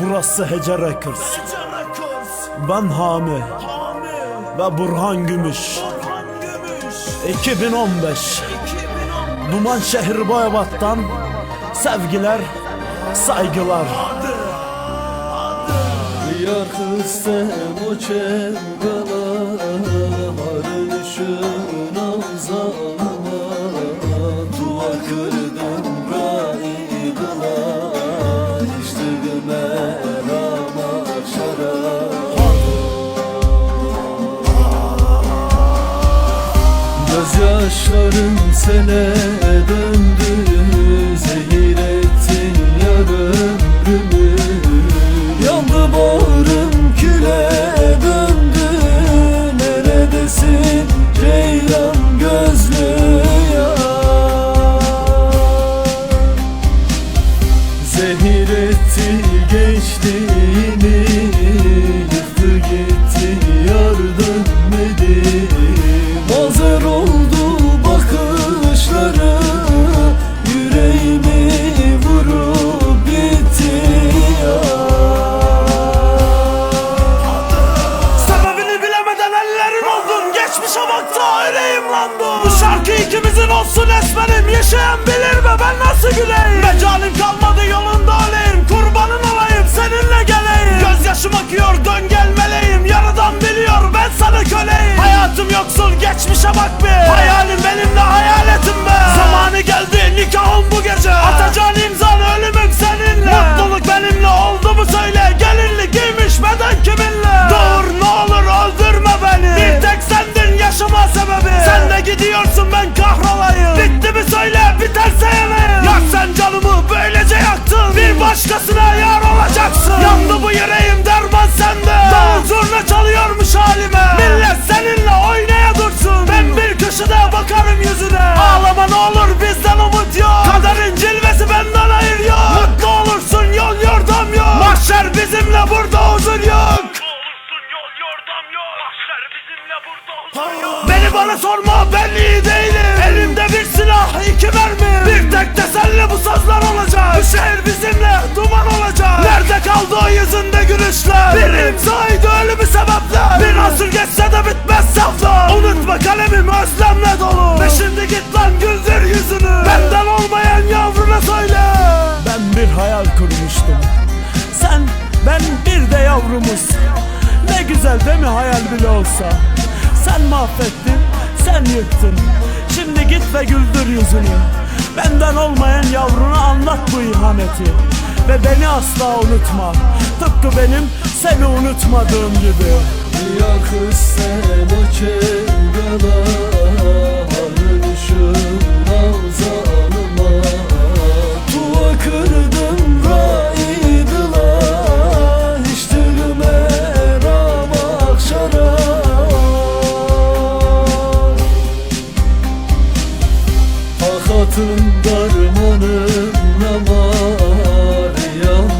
Burası Hece Records. Ben Hami ve Burhan Gümüş. 2015 Duman şehir Boyabat'tan sevgiler, saygılar. Yar kızsem o çevgala Gözyaşlarım sele ikimizin olsun esmerim. Yaşayan bilir ve ben nasıl güleyim? Mecalim kalmadı yolunda öleyim Kurbanın olayım seninle geleyim. Gözyaşım akıyor dön gel meleğim Yaradan biliyor ben sana köleyim. Hayatım yoksul geçmişe bak bir. Hayalim benimle hayaletim be Zamanı bana sorma ben iyi değilim. Elimde bir silah iki mermi. Bir tek teselli bu sözler olacak. Bu şehir bizimle duman olacak. Nerede kaldı o yüzünde gülüşler? Bir imzaydı ölümü sebepler Bir asır geçse de bitmez saflar. Unutma kalemim özlemle dolu. Ve şimdi git lan güldür yüzünü. Benden olmayan yavruna söyle. Ben bir hayal kurmuştum. Sen ben bir de yavrumuz. Ne güzel değil mi hayal bile olsa? Sen mahvettin sen yıktın Şimdi git ve güldür yüzünü. Benden olmayan yavruna anlat bu ihaneti. Ve beni asla unutma. Tıpkı benim seni unutmadığım gibi. Ya kız sen o Hakatın darmanın namar Yandıra